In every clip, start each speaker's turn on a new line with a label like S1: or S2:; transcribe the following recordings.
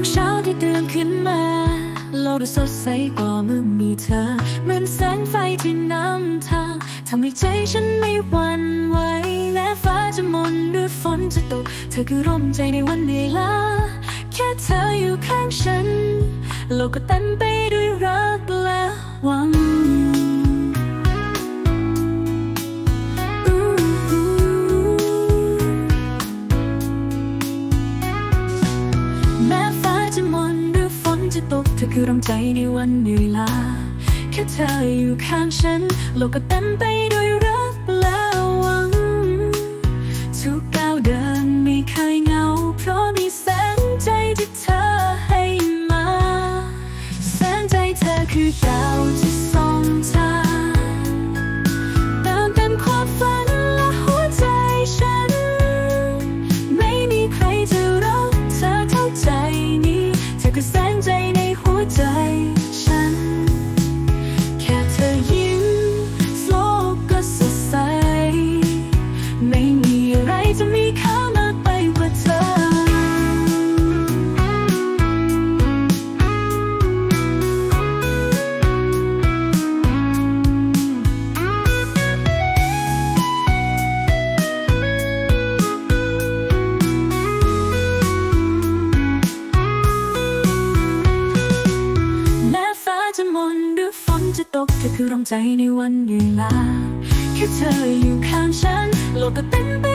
S1: ทุกเช้าที่ตื่นขึ้นมา โลกดูสดใสกว่าเมื่อมีเธอ เหมือนแสงไฟที่นำทางทำให้ใจฉันไม่หวั่นไหวแม้ฟ้าจะมนหรือฝนจะตก เธอคือร่มใจในวันเหนื่อยล้าแค่เธออยู่ข้างฉัน โลกก็เต็มไปด้วยรักและหวัง จะตกเธอคือรำใจในวันเหนื่อยล้าแค่เธออยู่ข้างฉัน โลกก็เต็มไป มนหรือฝนจะตกเธอคือร่มใจในวันเวลาแค่เธออยู่ข้างฉันโลกก็เต็มไป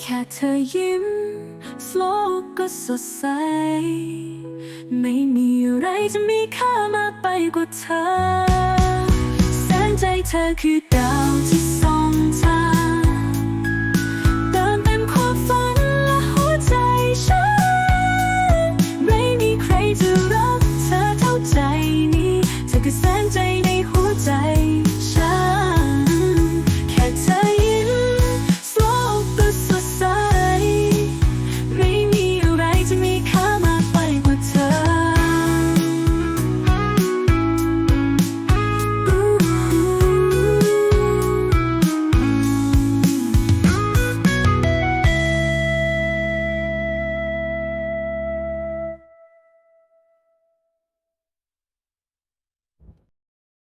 S1: แค่เธอยิ้มโลกก็สดใส ไม่มีอะไรจะมีค่ามากไปกว่าเธอ แสงใจเธอคือดาวที่ส่องทางเติมเต็มความฝันและหัวใจฉัน ไม่มีใครจะ